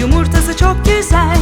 Yumurtası çok güzel.